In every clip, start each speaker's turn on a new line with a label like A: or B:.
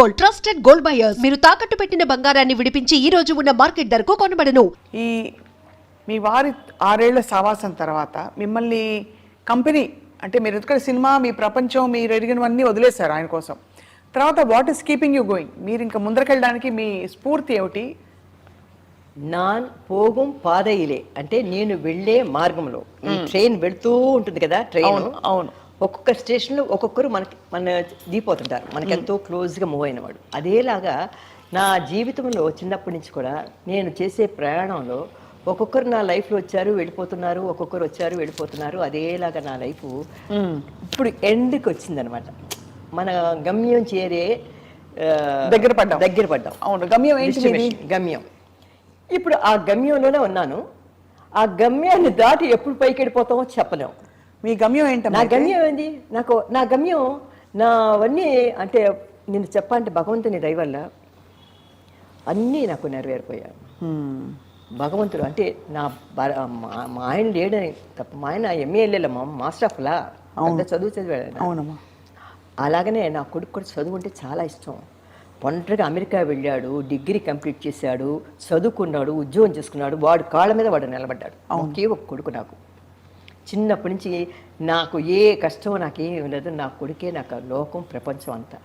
A: Gold trusted gold buyers మీరు తాకట్టు పెట్టిన బంగారాన్ని విడిపించి ఈ రోజు ఉన్న మార్కెట్ ధరకు కొనబడను.
B: ఈ మీ వారి ఆరేళ్ళ సావాసం తర్వాత మిమ్మల్ని కంపెనీ అంటే మీరు ఎందుకంటే సినిమా మీ ప్రపంచం మీరు ఎరిగినవన్నీ వదిలేశారు ఆయన కోసం. తర్వాత what is keeping you going మీరు ఇంకా ముందరకెళ్ళడానికి మీ స్ఫూర్తి ఏమిటి?
C: నాన్ పోగుం పాదయిలే. అంటే నేను వెళ్ళే మార్గంలో. ఈ ట్రైన్ వెళ్తూ ఉంటుంది కదా ట్రైన్.
B: అవును, అవును.
C: ఒక్కొక్క స్టేషన్లో ఒక్కొక్కరు మనకి మన దిగిపోతుంటారు. మనకి ఎంతో క్లోజ్గా మూవ్ అయినవాడు. అదేలాగా నా జీవితంలో చిన్నప్పటి నుంచి కూడా నేను చేసే ప్రయాణంలో ఒక్కొక్కరు నా లైఫ్లో వచ్చారు వెళ్ళిపోతున్నారు ఒక్కొక్కరు వచ్చారు వెళ్ళిపోతున్నారు. అదేలాగా నా లైఫ్ ఇప్పుడు ఎండ్కి వచ్చిందనమాట మన గమ్యం చేరే
B: దగ్గర పడ్డాం.
C: దగ్గర పడ్డాం.
B: అవును. గమ్యం ఏంటి
C: గమ్యం. ఇప్పుడు ఆ గమ్యంలోనే ఉన్నాను. ఆ గమ్యాన్ని దాటి ఎప్పుడు పైకి వెళ్ళిపోతామో చెప్పలేము
B: మీ గమ్యం
C: నా
B: ఏంటమ్మా
C: గమ్యం ఏంది? నాకు నా గమ్యం నావన్నీ అంటే నేను చెప్పాలంటే భగవంతుని దయ వల్ల అన్నీ నాకు నెరవేరిపోయాయి.
B: Hmm.
C: భగవంతుడు అంటే నా మా- ఆయన లేడని తప్ప మా ఆయన ఎంఏఎల్ఏల మాస్టర్ ఆఫ్ లా పెద్ద చదువు చదివాడు.
B: అవునమ్మా.
C: అలాగనే నా కొడుకు కూడా చదువు అంటే చాలా ఇష్టం. ఒంటరిగా అమెరికా వెళ్ళాడు డిగ్రీ కంప్లీట్ చేశాడు చదువుకున్నాడు ఉద్యోగం చేసుకున్నాడు వాడు కాళ్ళ మీద వాడు నిలబడ్డాడు. ఒకే ఒక కొడుకు నాకు. చిన్నప్పటి నుంచి నాకు ఏ కష్టం నాకేం లేదు నా కొడుకే నాకు లోకం ప్రపంచం అంతా.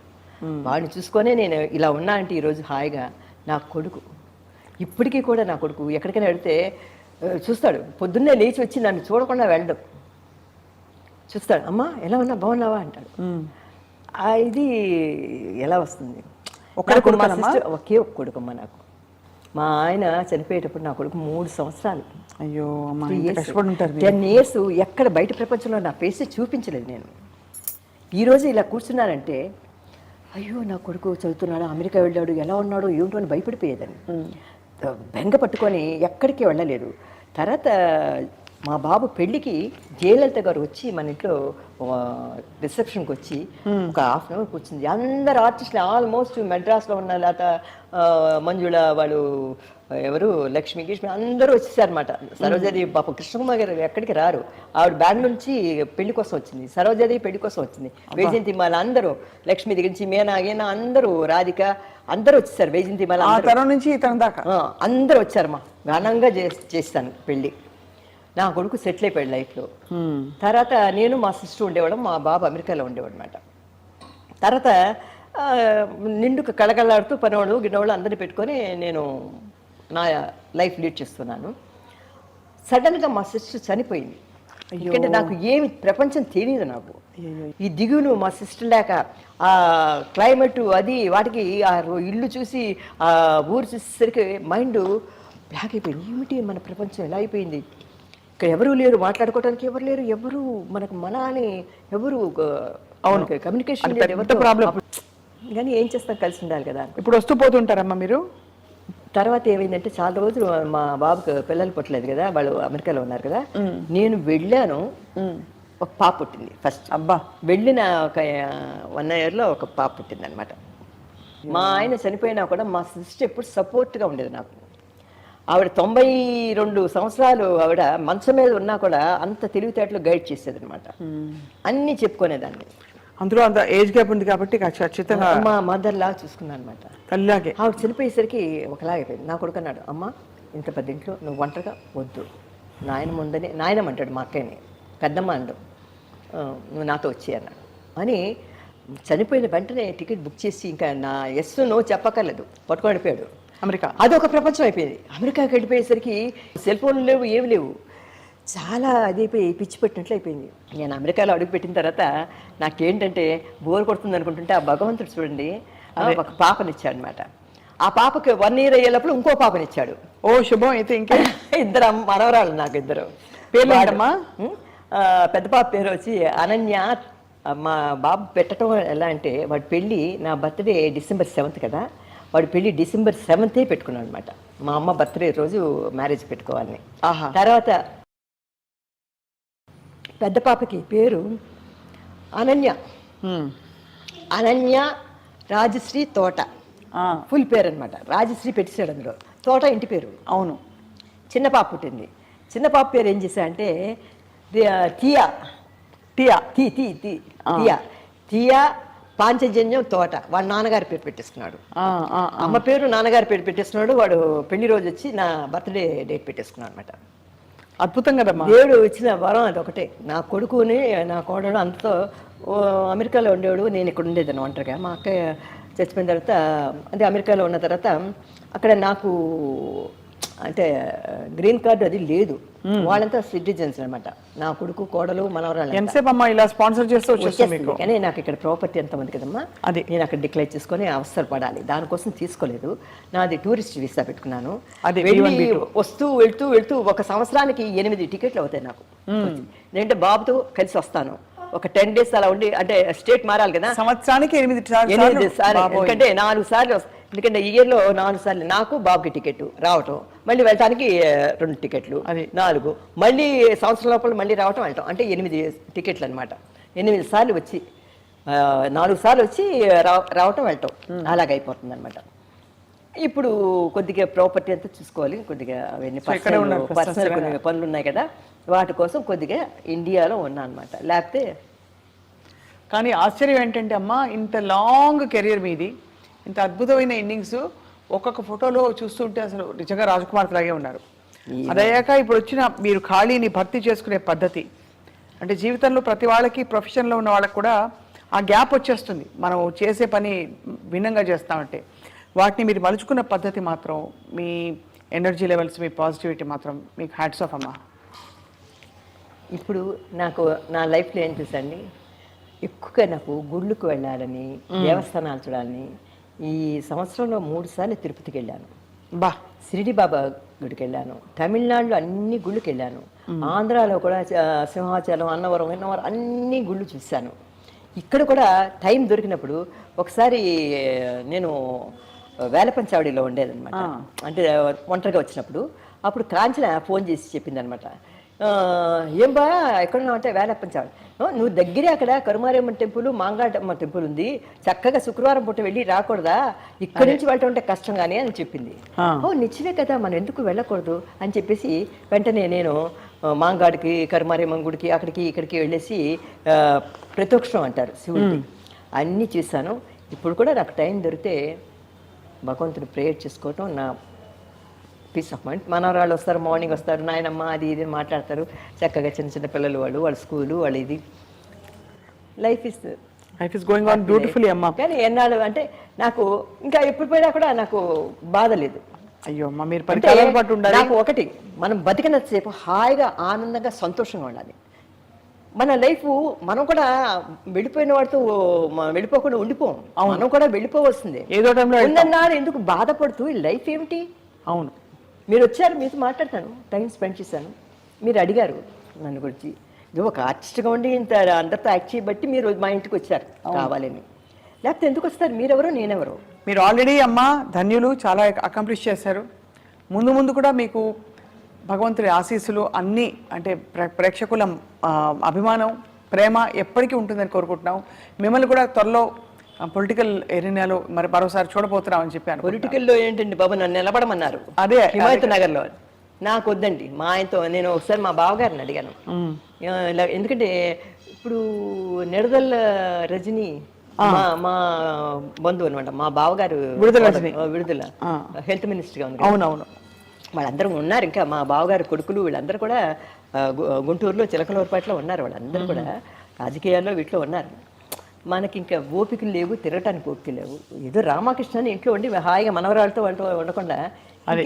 C: వాడిని చూసుకొనే నేను ఇలా ఉన్నా అంటే ఈరోజు హాయిగా నా కొడుకు. ఇప్పటికీ కూడా నా కొడుకు. ఎక్కడికైనా వెళితే చూస్తాడు. పొద్దున్నే లేచి వచ్చి నన్ను చూడకుండా వెళ్ళడం. చూస్తాడు అమ్మా ఎలా ఉన్నా? బాగున్నావా? అంటాడు. ఇది ఎలా వస్తుంది? ఒకే ఒక కొడుకమ్మ నాకు. మా ఆయన చనిపోయేటప్పుడు నా కొడుకు మూడు సంవత్సరాలు.
B: అయ్యో.
C: టెన్ ఇయర్స్ ఎక్కడ బయట ప్రపంచంలో నా ఫేస్ చూపించలేదు నేను. ఈరోజు ఇలా కూర్చున్నానంటే అయ్యో నా కొడుకు చదువుతున్నాడు అమెరికా వెళ్ళాడు ఎలా ఉన్నాడు ఏమిటో అని భయపడిపోయేదాన్ని. బెంగ పట్టుకొని ఎక్కడికి వెళ్ళలేదు. తర్వాత మా బాబు పెళ్ళికి జయలలిత గారు వచ్చి మన ఇంట్లో రిసెప్షన్కి వచ్చి ఒక హాఫ్ అన్ అవర్ కూర్చుంది. అందరు ఆర్టిస్టులు ఆల్మోస్ట్ మెడ్రాస్లో ఉన్న ఆ, మంజుళ వాళ్ళు ఎవరు లక్ష్మి కృష్ణ అందరూ వచ్చేసారనమాట సరోజాదేవి పాప కృష్ణకుమార్ గారు ఎక్కడికి రారు. ఆవిడ బెంగళూరు నుంచి పెళ్ళి కోసం వచ్చింది. సరోజాదేవి పెళ్ళి కోసం వచ్చింది. వైజయంతి మాల అందరూ లక్ష్మి దగ్గర నుంచి మీనా గీనా అందరూ రాధిక అందరూ వచ్చేసారు. వైజయంతి మాల
B: ఆ
C: అందరూ.
B: తరం నుంచి
C: అందరూ వచ్చారమ్మా. ఘనంగా చేస్- చేస్తాను పెళ్ళి నా కొడుకు సెటిల్ అయిపోయాడు లైఫ్లో. తర్వాత నేను మా సిస్టర్ ఉండేవాడు మా బాబు అమెరికాలో ఉండేవాడు అనమాట తర్వాత ఆ, నిండుకు కళకళలాడుతూ పనివాడు గిన్నెవాళ్ళు అందరినీ పెట్టుకొని నేను నా లైఫ్ లీడ్ చేస్తున్నాను. సడన్గా మా సిస్టర్ చనిపోయింది. ఎందుకంటే నాకు ఏమి ప్రపంచం తెలియదు నాకు. ఈ దిగులు మా సిస్టర్ లేక ఆ క్లైమేట్ అది వాటికి ఆ ఇల్లు చూసి ఆ ఊరు చూసేసరికి మైండ్ బ్లాక్ అయిపోయింది. ఏమిటి మన ప్రపంచం ఎలా అయిపోయింది? ఇక్కడ ఎవరు లేరు మాట్లాడుకోవడానికి ఎవరు లేరు ఎవరు మనకు మన అని ఎవరు అవును. కమ్యూనికేషన్
B: పెద్ద problem.
C: కానీ ఏం చేస్తాం కలిసి ఉండాలి కదా.
B: ఇప్పుడు వస్తూ పోతుంటారమ్మా మీరు?
C: తర్వాత ఏమైందంటే చాలా రోజులు మా బాబుకి పిల్లలు పుట్టలేదు కదా వాళ్ళు అమెరికాలో ఉన్నారు కదా. నేను వెళ్ళాను ఒక పాప పుట్టింది ఫస్ట్
B: అబ్బా.
C: వెళ్ళిన ఒక వన్ ఇయర్లో ఒక పాప పుట్టింది అనమాట మా ఆయన చనిపోయినా కూడా మా సిస్టర్ ఎప్పుడు సపోర్ట్గా ఉండేది నాకు. ఆవిడ తొంభై రెండు సంవత్సరాలు ఆవిడ మంచం మీద ఉన్నా కూడా అంత తెలివితేటలు గైడ్ చేసేది అనమాట అన్నీ చెప్పుకునేదాన్ని.
B: అందులో అంత ఏజ్ గ్యాప్ ఉంది కాబట్టి ఖచ్చి- ఖచ్చితంగా
C: మా మదర్ లాగా చూసుకున్నాను అనమాట
B: తల్లిలాగే.
C: ఆవిడ చనిపోయేసరికి ఒకలాగైపోయింది నా కొడుకు అన్నాడు అమ్మ ఇంత పెద్ద ఇంట్లో నువ్వు ఒంటరిగా వద్దు. నాయన ముందని నాయనమ్మ అంటాడు మా అక్కయ్యని. పెద్దమ్మ అండు "ఆ, నువ్వు నాతో వచ్చి అన్నాడు. అని చనిపోయిన వెంటనే టికెట్ బుక్ చేసి ఇంకా నా ఎస్ నో చెప్పక్కర్లేదు. పట్టుకొని వెళ్ళిపోయాడు.
B: అమెరికా.
C: అదొక ప్రపంచం అయిపోయింది. అమెరికాకి వెళ్ళిపోయేసరికి సెల్ ఫోన్లు లేవు ఏమి లేవు. చాలా అదైపోయి పిచ్చి పెట్టినట్లు అయిపోయింది. నేను అమెరికాలో అడుగు పెట్టిన తర్వాత నాకేంటంటే బోర్ కొడుతుంది అనుకుంటుంటే ఆ భగవంతుడు చూడండి ఒక పాపనిచ్చాడు అనమాట ఆ పాపకి వన్ ఇయర్ అయ్యేటప్పుడు ఇంకో పాపనిచ్చాడు.
B: ఓ శుభం అయితే ఇంకే.
C: ఇద్దరు మనవరాళ్ళు నాకు ఇద్దరు.
B: పేర్లు
C: వాడు-
B: ఏంటమ్మా?
C: ఉం? ఆ, పెద్ద పాప పేరు వచ్చి అనన్య. మా బాబు పెట్టడం ఎలా అంటే వాడి పెళ్ళి నా బర్త్డే డిసెంబర్ సెవెంత్ కదా. వాడి పెళ్ళి డిసెంబర్ సెవెంతే పెట్టుకున్నాడు అనమాట మా అమ్మ బర్త్డే రోజు మ్యారేజ్ పెట్టుకోవాలని. తర్వాత పెద్ద పాపకి పేరు అనన్య. అనన్య రాజశ్రీ తోట. ఫుల్ పేరు అనమాట రాజశ్రీ పెట్టేశాడు అందులో. తోట ఇంటి పేరు.
B: అవును.
C: చిన్న పాప పుట్టింది. చిన్న పాప పేరు ఏం చేశా అంటే తియా
B: టియా.
C: తీ తీ తీ తియా తియా పాంచజన్యం తోట. వాళ్ళ నాన్నగారి పేరు పెట్టేసుకున్నాడు. అమ్మ పేరు నాన్నగారి పేరు పెట్టేసుకున్నాడు. వాడు పెళ్ళి రోజు వచ్చి నా బర్త్డే డేట్ పెట్టేసుకున్నాడు అనమాట
B: అద్భుతం కదమ్మా.
C: దేవుడు ఇచ్చిన వరం అది ఒకటే. నా కొడుకుని నా కోడలు అంతతో అమెరికాలో ఉండేవాడు. నేను ఇక్కడ ఉండేదాన్ని ఒంటరిగా. మా అక్క చచ్చిపోయిన తర్వాత అంటే అమెరికాలో ఉన్న తర్వాత అక్కడ నాకు అంటే గ్రీన్ కార్డు అది లేదు. వాళ్ళంతా సిటిజన్స్ అన్నమాట. నా కొడుకు కోడలు మనవరాలు
B: ఎంతసేపు అమ్మా ఇలా స్పాన్సర్ చేస్తూ
C: వచ్చేస్తుంది. కానీ నాకు ఇక్కడ ప్రాపర్టీ ఎంతమంది కదమ్మా.
B: అది.
C: నేను అక్కడ డిక్లేర్ చేసుకొని అవసరం పడాలి. దానికోసం తీసుకోలేదు. నాది టూరిస్ట్ వీసా పెట్టుకున్నాను.
B: అది
C: వెళ్ళి
B: B1, B2.
C: వస్తూ వెళ్తూ వెళ్తూ ఒక సంవత్సరానికి ఎనిమిది టికెట్లు అవుతాయి నాకు. నేనంటే బాబుతో కలిసి వస్తాను. ఒక టెన్ డేస్ అలా ఉండి అంటే స్టేట్ మారాలి కదా.
B: సంవత్సరానికి ఎనిమిది సార్లు
C: ఎనిమిది సార్లు
B: బాబోయ్.
C: ఎందుకంటే నాలుగు సార్లు ఎందుకంటే ఈ ఇయర్లో నాలుగు సార్లు నాకు బాబుకి టికెట్ రావటం మళ్ళీ వెళ్ళటానికి రెండు టికెట్లు
B: అది.
C: నాలుగు. మళ్ళీ సంవత్సరం లోపల మళ్ళీ రావటం వెళ్ళటం. అంటే ఎనిమిది టికెట్లు అనమాట ఎనిమిది సార్లు వచ్చి నాలుగు సార్లు వచ్చి రా- రావటం వెళ్ళటం. అలాగైపోతుంది అనమాట ఇప్పుడు కొద్దిగా ప్రాపర్టీ అంతా చూసుకోవాలి. కొద్దిగా అవన్నీ పర్సనల్ కొన్ని పనులు ఉన్నాయి కదా. వాటి కోసం కొద్దిగా ఇండియాలో ఉన్నా అనమాట లేకపోతే
B: కానీ ఆశ్చర్యం ఏంటంటే అమ్మా ఇంత లాంగ్ కెరీర్ మీది. ఇంత అద్భుతమైన ఇన్నింగ్స్ ఒక్కొక్క ఫోటోలో చూస్తుంటే అసలు నిజంగా రాజకుమార్ లాగే ఉన్నారు. అదయ్యాక ఇప్పుడు వచ్చిన మీరు ఖాళీని భర్తీ చేసుకునే పద్ధతి. అంటే జీవితంలో ప్రతి వాళ్ళకి ప్రొఫెషన్లో ఉన్న వాళ్ళకి కూడా ఆ గ్యాప్ వచ్చేస్తుంది. మనం చేసే పని భిన్నంగా చేస్తామంటే. వాటిని మీరు మలుచుకున్న పద్ధతి మాత్రం మీ ఎనర్జీ లెవెల్స్ మీ పాజిటివిటీ మాత్రం మీకు హ్యాట్స్ ఆఫ్ అమ్మా.
C: ఇప్పుడు నాకు నా లైఫ్లో ఏం చూసండి ఎక్కువగా నాకు గుళ్ళకు వెళ్ళాలని దేవస్థానాలు చూడాలని ఈ సంవత్సరంలో మూడు సార్లు తిరుపతికి వెళ్ళాను
B: బా.
C: షిరిడి బాబా గుడికి వెళ్ళాను తమిళనాడులో అన్ని గుళ్ళకి వెళ్ళాను ఆంధ్రాలో కూడా సింహాచలం అన్నవరం విన్నవరం అన్ని గుళ్ళు చూశాను. ఇక్కడ కూడా టైం దొరికినప్పుడు ఒకసారి నేను వేలపంచావడిలో ఉండేదన్నమాట. అంటే ఒంటరిగా వచ్చినప్పుడు. అప్పుడు కాంచన ఫోన్ చేసి చెప్పింది అనమాట ఏం బా ఎక్కడున్నావు అంటే వేలప్పంచావడి "ఓ, నువ్వు దగ్గరే అక్కడ కరుమారేమ్మ టెంపుల్ మాంగాటమ్మ టెంపుల్ ఉంది చక్కగా శుక్రవారం పూట వెళ్ళి రాకూడదా? ఇక్కడి నుంచి వెళ్ళటం అంటే కష్టం కానీ అని చెప్పింది. ఓ నిజమే కదా మనం ఎందుకు వెళ్ళకూడదు? అని చెప్పేసి వెంటనే నేను మాంగాడికి కరుమారేమ్మ గుడికి అక్కడికి ఇక్కడికి వెళ్ళేసి ఆ, ప్రతోక్షం అంటారు శివుడికి అన్నీ చూశాను. ఇప్పుడు కూడా నాకు టైం దొరికితే భగవంతుని ప్రేయర్ చేసుకోవటం నా పీస్ ఆఫ్ మైండ్ మనవరాళ్ళు వస్తారు మార్నింగ్ వస్తారు నాయనమ్మ అది ఇది మాట్లాడతారు. చక్కగా చిన్న చిన్న పిల్లలు వాళ్ళు వాళ్ళ స్కూలు వాళ్ళ ఇది. Life is
B: life is going on beautifully అమ్మా.
C: కానీ ఎన్నాళ్ళు అంటే నాకు ఇంకా ఎప్పుడు పోయినా కూడా నాకు బాధ లేదు.
B: అయ్యో అమ్మా మీరు పాటు ఉండాలి.
C: నాకు ఒకటి మనం బతికినంతసేపు హాయిగా ఆనందంగా సంతోషంగా ఉండాలి. మన లైఫ్ మనం కూడా వెళ్ళిపోయిన వాడితో వెళ్ళిపోకుండా ఉండిపోం. మనం కూడా వెళ్ళిపోవలసిందే.
B: ఏదో టైంలో
C: ఎందుకు బాధపడుతూ ఈ లైఫ్ ఏమిటి?
B: అవును.
C: మీరు వచ్చారు మీతో మాట్లాడతాను. టైం స్పెండ్ చేశాను. మీరు అడిగారు నన్ను గురించి. ఇది ఒక ఆర్టిస్ట్గా ఉండి ఇంత అందరితో యాక్ట్ చేయబట్టి మీరు మా ఇంటికి వచ్చారు కావాలని. లేకపోతే ఎందుకు వస్తారు? మీరెవరు నేనెవరు?
B: మీరు ఆల్రెడీ అమ్మ ధన్యులు చాలా అకంప్లిష్ చేశారు. ముందు ముందు కూడా మీకు భగవంతుడి ఆశీస్సులు అన్నీ అంటే ప్రే- ప్రేక్షకుల అభిమానం ప్రేమ ఎప్పటికీ ఉంటుందని కోరుకుంటున్నాం. మిమ్మల్ని కూడా త్వరలో పొలిటికల్ ఎరీనాలో మరి మరోసారి చూడబోతున్నాం అని చెప్పాను
C: పొలిటికల్లో ఏంటండి బాబు? నన్ను నిలబడమన్నారు.
B: అదే,
C: హిమాయత్ నగర్లో. నాకు వద్దండి మా ఆయనతో నేను ఒకసారి మా బావగారిని అడిగాను. ఇలా- ఎందుకంటే ఇప్పుడు నిడదల్ రజని మా మా బంధువు అనమాట మా బావగారు
B: విడుదల
C: విడుదల. హెల్త్ మినిస్టర్గా ఉంది.
B: అవునవును.
C: వాళ్ళందరూ ఉన్నారు ఇంకా. మా బావగారు కొడుకులు వీళ్ళందరూ కూడా గుంటూరులో చిలకలూరుపేటలో ఉన్నారు. వాళ్ళందరూ కూడా రాజకీయాల్లో వీటిలో ఉన్నారు. మనకి ఇంకా ఓపికలు లేవు తిరగటానికి ఓపిక లేవు. ఏదో రామకృష్ణ ఇంట్లో ఉండి హాయిగా మనవరాలతో వంట ఉండకుండా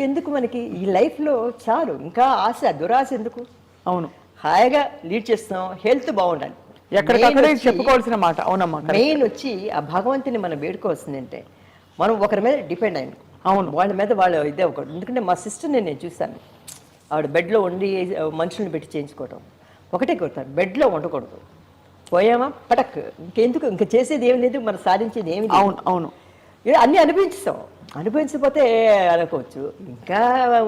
C: ఎందుకు మనకి? ఈ లైఫ్లో చాలు. ఇంకా ఆశ దురాశ ఎందుకు?
B: అవును.
C: హాయిగా లీడ్ చేస్తాం హెల్త్ బాగుండాలి.
B: ఎక్కడికక్కడే చెప్పుకోవాల్సిన మాట. అవునమ్మా
C: మెయిన్ వచ్చి ఆ భగవంతుని మనం వేడుకోవాల్సిందంటే మనం ఒకరి మీద డిపెండ్ అయ్యాం
B: అవును.
C: వాళ్ళ మీద వాళ్ళు ఇదే ఒకటి ఎందుకంటే మా సిస్టర్ని నేను చూశాను. ఆవిడ బెడ్లో ఉండి మనుషుల్ని పెట్టి చేయించుకోవటం. ఒకటే కొడతారు బెడ్లో ఉండకూడదు పోయామా? పటక్. ఇంకెందుకు? ఇంకా చేసేది ఏమి లేదు మనం సాధించేది ఏమి
B: అవును అవును.
C: అన్నీ అనుభవించాం అనుభవించకపోతే అనుకోవచ్చు ఇంకా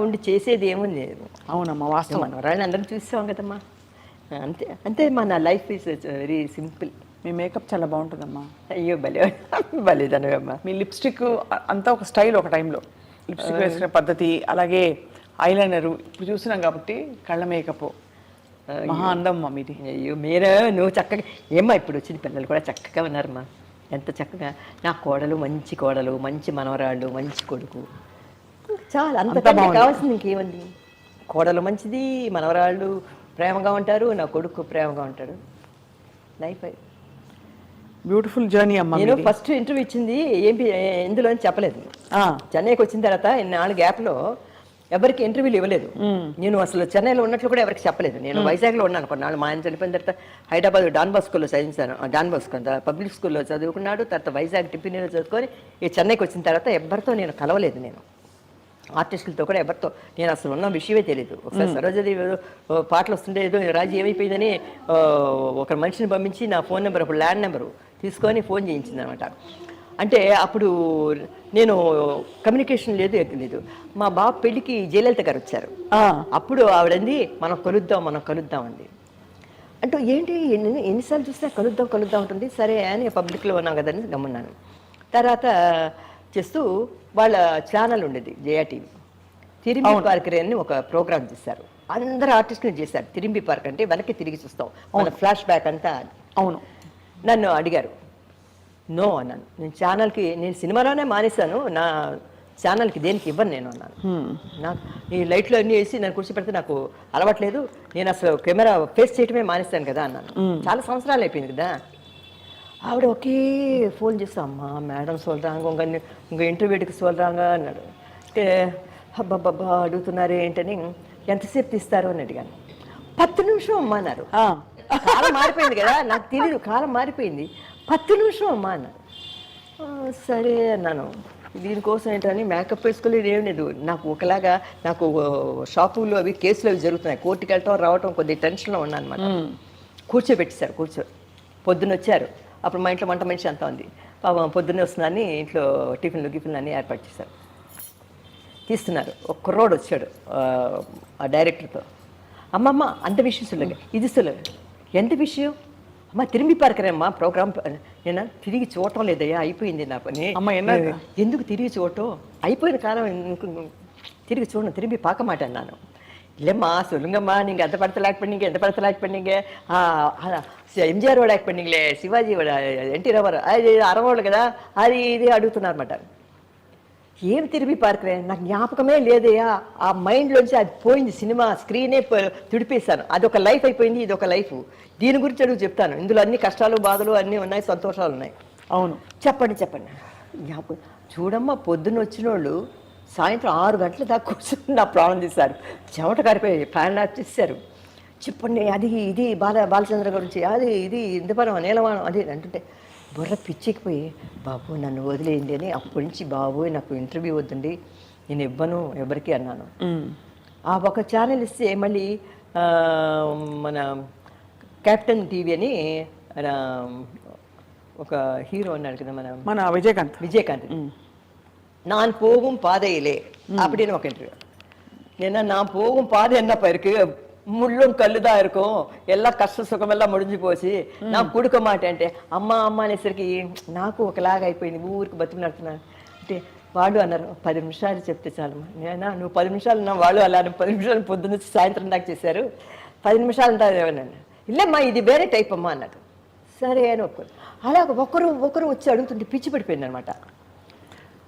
C: ఉండి చేసేది ఏముంది లేదు.
B: అవునమ్మా వాస్తవం.
C: మన వాళ్ళని అందరం చూసాం కదమ్మా. అంతే అంతే మన లైఫ్ ఈజ్ వెరీ సింపుల్
B: మీ మేకప్ చాలా బాగుంటుందమ్మా.
C: అయ్యో భలే భలేదనవమ్మా
B: మీ లిప్స్టిక్ అంతా ఒక స్టైల్ ఒక టైంలో లిప్స్టిక్ వేసుకునే పద్ధతి అలాగే ఐలైనరు ఇప్పుడు చూస్తున్నాం కాబట్టి కళ్ళ మేకప్ మహా అందమ్మా మీది.
C: అయ్యో మీరే నువ్వు చక్కగా ఏమ్మా ఇప్పుడు వచ్చిన పిల్లలు కూడా చక్కగా ఉన్నారమ్మా. ఎంత చక్కగా. నా కోడలు మంచి కోడలు మంచి మనవరాళ్ళు మంచి కొడుకు. చాలా అంత కావాల్సింది ఇంకేముంది? కోడలు మంచిది మనవరాళ్ళు ప్రేమగా ఉంటారు నా కొడుకు ప్రేమగా ఉంటాడు. లైఫ్.
B: బ్యూటిఫుల్ జర్నీ అమ్మా
C: నేను. ఫస్ట్ ఇంటర్వ్యూ ఇచ్చింది ఏం ఎందులో అని చెప్పలేదు. చెన్నైకి వచ్చిన తర్వాత ఇన్నాళ్ళు గ్యాప్లో ఎవరికి ఇంటర్వ్యూలు ఇవ్వలేదు. నేను అసలు చెన్నైలో ఉన్నట్లు కూడా ఎవరికి చెప్పలేదు. నేను వైజాగ్లో ఉన్నాను కొన్నాళ్ళు. మా ఆయన చనిపోయిన తర్వాత హైదరాబాద్ డాన్ బాస్కోలో చదివించాను. డాన్ బాస్కో పబ్లిక్ స్కూల్లో చదువుకున్నాడు. తర్వాత వైజాగ్ టిఫిన్లో చదువుకొని ఈ చెన్నైకి వచ్చిన తర్వాత ఎవరితో నేను కలవలేదు నేను. ఆర్టిస్టులతో కూడా ఎవరితో నేను అసలు ఉన్న విషయమే తెలియదు ఒకసారి సరోజది పాటలు వస్తుంటే ఏదో రాజు ఏమైపోయిందని ఒక మనిషిని పంపించి నా ఫోన్ నెంబర్ ఒక ల్యాండ్ నెంబరు తీసుకొని ఫోన్ చేయించింది అనమాట అంటే అప్పుడు నేను కమ్యూనికేషన్ లేదు లేదు. మా బాబు పెళ్ళికి జయలలిత గారు వచ్చారు. అప్పుడు ఆవిడంది మనం కలుద్దాం మనం కలుద్దాం అంది. అంటూ ఏంటి ఎన్ని ఎన్నిసార్లు చూసినా కలుద్దాం కలుద్దాం ఉంటుంది సరే అని పబ్లిక్లో ఉన్నాం కదని గమ్మున్నాను. తర్వాత చేస్తూ వాళ్ళ ఛానల్ ఉండేది జయా టీవీ. తిరిమి పార్క్ అని ఒక ప్రోగ్రామ్ చేశారు. అందరు ఆర్టిస్టులు చేశారు. తిరిమి పార్క్ అంటే వెనక్కి తిరిగి చూస్తాం. మన ఫ్లాష్ బ్యాక్ అంతా
B: అవును.
C: నన్ను అడిగారు నో అన్నాను. నేను ఛానల్కి నేను సినిమాలోనే మానేశాను. నా ఛానల్కి దేనికి ఇవ్వను నేను అన్నాను. నాకు ఈ లైట్లు అన్నీ వేసి నన్ను కూర్చోపెడితే నాకు అలవాట్లేదు. నేను అసలు కెమెరా ఫేస్ చేయటమే మానేస్తాను కదా అన్నాను. చాలా సంవత్సరాలు అయిపోయింది కదా. ఆవిడ ఒకే ఫోన్ చేస్తా అమ్మా మేడం సోల్రాంగ ఇంక ఇంక ఇంటర్వ్యూకి సోల్రాంగ అన్నాడు. అంటే అబ్బబ్బబ్బా అడుగుతున్నారు ఏంటని ఎంతసేపు తీస్తారు అని అడిగాను. పత్తు నిమిషం అమ్మా అన్నారు. కాలం మారిపోయింది కదా నాకు తెలియదు కాలం మారిపోయింది. పత్తు నిమిషం అమ్మా అన్నారు "ఆ, సరే అన్నాను. దీనికోసం ఏంటని మేకప్ వేసుకోలేదు ఏం లేదు నాకు ఒకలాగా నాకు షాపులు అవి కేసులు అవి జరుగుతున్నాయి. కోర్టుకి వెళ్ళటం రావటం కొద్దిగా టెన్షన్లో ఉన్నాను అనమాట కూర్చోబెట్టేశారు కూర్చో. పొద్దున్న వచ్చారు. అప్పుడు మా ఇంట్లో వంట మనిషి అంతా ఉంది. పాపం పొద్దున్నే వస్తుందని ఇంట్లో టిఫిన్లు గిఫిన్లు అన్నీ ఏర్పాటు చేశారు. తీస్తున్నారు. ఒక కుర్రోడు వచ్చాడు ఆ, ఆ డైరెక్టర్తో. అమ్మమ్మ అంత విషయం సులభ ఇది సులభ ఎంత విషయం? అమ్మ తిరిగి పారకరమ్మా ప్రోగ్రామ్ నేను తిరిగి చూడటం లేదయ్యా అయిపోయింది నా పని
B: అమ్మ, ఎన్న-
C: ఎందుకు తిరిగి చూడటం అయిపోయిన కాలం ఇంక తిరిగి చూడను తిరిగి పాక మాట అన్నాను இல்லைம்மா சொல்லுங்கம்மா நீங்கள் எந்த படத்தில் ஆக்ட் பண்ணீங்க எந்த படத்தில் ஆக்ட் பண்ணீங்க ஆ, ஆ, MGR act பண்ணீங்களே Shivaji NT Ramarao అది అరవోళ్ళు కదా అది ఇది అడుగుతున్నారన్నమాట ఏం తిరిగి పార్కరే నాకు జ్ఞాపకమే లేదయ్యా. ఆ మైండ్లోంచి అది పోయింది సినిమా స్క్రీనే తుడిపేశాను. అదొక లైఫ్ అయిపోయింది ఇది ఒక లైఫ్ దీని గురించి అడుగు చెప్తాను. ఇందులో అన్ని కష్టాలు బాధలు అన్నీ ఉన్నాయి సంతోషాలు ఉన్నాయి.
B: అవును.
C: చెప్పండి చెప్పండి. జ్ఞాపకం చూడమ్మా పొద్దున్న వచ్చిన వాళ్ళు సాయంత్రం ఆరు గంటల దాకా కూర్చొని నా ప్రాణం తీశారు. చెమట కారిపోయి ఫ్యాన్ ఆఫ్ చేశారు. చెప్పండి అది ఇది బాల బాలచంద్ర గురించి అది ఇది ఇందుపరం నీలవాణం అది అంటుంటే బుర్ర పిచ్చికిపోయి బాబు నన్ను వదిలేయండి అని అప్పటి నుంచి బాబు నాకు ఇంటర్వ్యూ వద్దండి నేను ఇవ్వను ఎవరికి అన్నాను
B: ఉమ్,
C: ఆ ఒక ఛానల్ ఇస్తే మళ్ళీ ఆ, మన కెప్టెన్ టీవీ అని మన ఒక హీరో ఉన్నాడు కదా మన
B: మన విజయకాంత్
C: விஜயகாந்த் நான் போகும் பாதையிலே அப்படின்னு ఒక ఇంటర్వ్యూ ஏன்னா நான் போகும் பாதை என்னப்பா இருக்கு ముళ్ళం கல்லுதான் இருக்கும் எல்லாம் கஷ்ட సుఖమెల్లా முடிஞ்சு నా కొడుకు మాట అంటే అమ్మ అమ్మ అనేసరికి నాకు ఒకలాగా అయిపోయింది ఊరికి బతుకు నడుతున్నాను అంటే వాళ్ళు అన్నారు పది నిమిషాలు చెప్తే చాలు నేనా నువ్వు పది నిమిషాలు నా వాళ్ళు అలా పది నిమిషాలు పొద్దున్న సాయంత్రం దాకా చేశారు పది నిమిషాలు అంతా ఏమన్నాను ఇది వేరే టైప్ అమ్మా అన్నాడు. సరే అని ఒప్పుకోదు అలా ఒకరు ఒకరు వచ్చి అడుగుతుంటే పిచ్చి పడిపోయింది అనమాట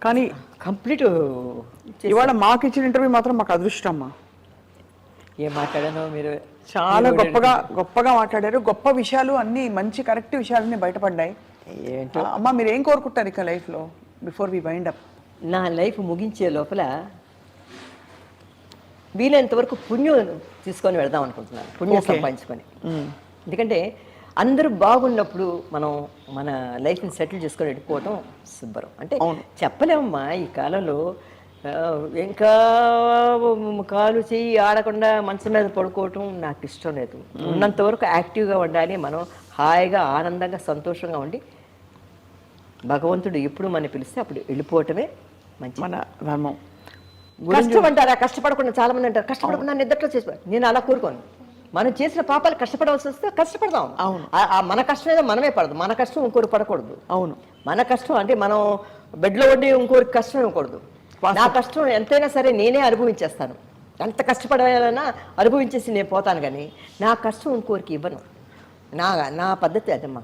B: కానీ
C: కంప్లీట్
B: ఇవాళ మాకు ఇచ్చిన ఇంటర్వ్యూ మాత్రం మాకు అదృష్టమ్మా
C: ఏం మాట్లాడానో మీరు
B: చాలా గొప్పగా గొప్పగా మాట్లాడారు. గొప్ప విషయాలు అన్ని మంచి కరెక్ట్ విషయాలన్నీ బయటపడ్డాయి.
C: ఏంటో?
B: అమ్మా మీరు ఏం కోరుకుంటారు ఇక లైఫ్లో? బిఫోర్ వి వైండ్ అప్
C: నా లైఫ్ ముగించే లోపల వీలైనంత వరకు పుణ్యం తీసుకొని వెళదాం అనుకుంటున్నాను. పుణ్యం. సంపాదించుకొని. ఎందుకంటే అందరూ బాగున్నప్పుడు మనం మన లైఫ్ని సెటిల్ చేసుకొని వెళ్ళిపోవటం శుభ్రం. అంటే చెప్పలేమమ్మా ఈ కాలంలో ఇంకా కాలు చెయ్యి ఆడకుండా మంచం మీద పడుకోవటం నాకు ఇష్టం లేదు. ఉన్నంత వరకు యాక్టివ్గా ఉండాలి మనం హాయిగా ఆనందంగా సంతోషంగా ఉండి భగవంతుడు ఎప్పుడు మనం పిలిస్తే అప్పుడు వెళ్ళిపోవటమే మంచి
B: మన ధర్మం.
C: కష్టం అంటారా కష్టపడకుండా చాలా మంది అంటారు. కష్టపడకుండా నిద్రలో చేసి నేను అలా కోరుకోను. మనం చేసిన పాపాలు కష్టపడవలసి వస్తే కష్టపడదాం.
B: అవును.
C: మన కష్టం ఏదో మనమే పడదు. మన కష్టం ఇంకోరు పడకూడదు.
B: అవును.
C: మన కష్టం అంటే మనం బెడ్లో ఉండి ఇంకోరికి కష్టం ఇవ్వకూడదు. నా కష్టం ఎంతైనా సరే నేనే అనుభవించేస్తాను. ఎంత కష్టపడాలన్నా అనుభవించేసి నేను పోతాను కానీ నా కష్టం ఇంకోరికి ఇవ్వను. నా నా పద్ధతి అదమ్మా.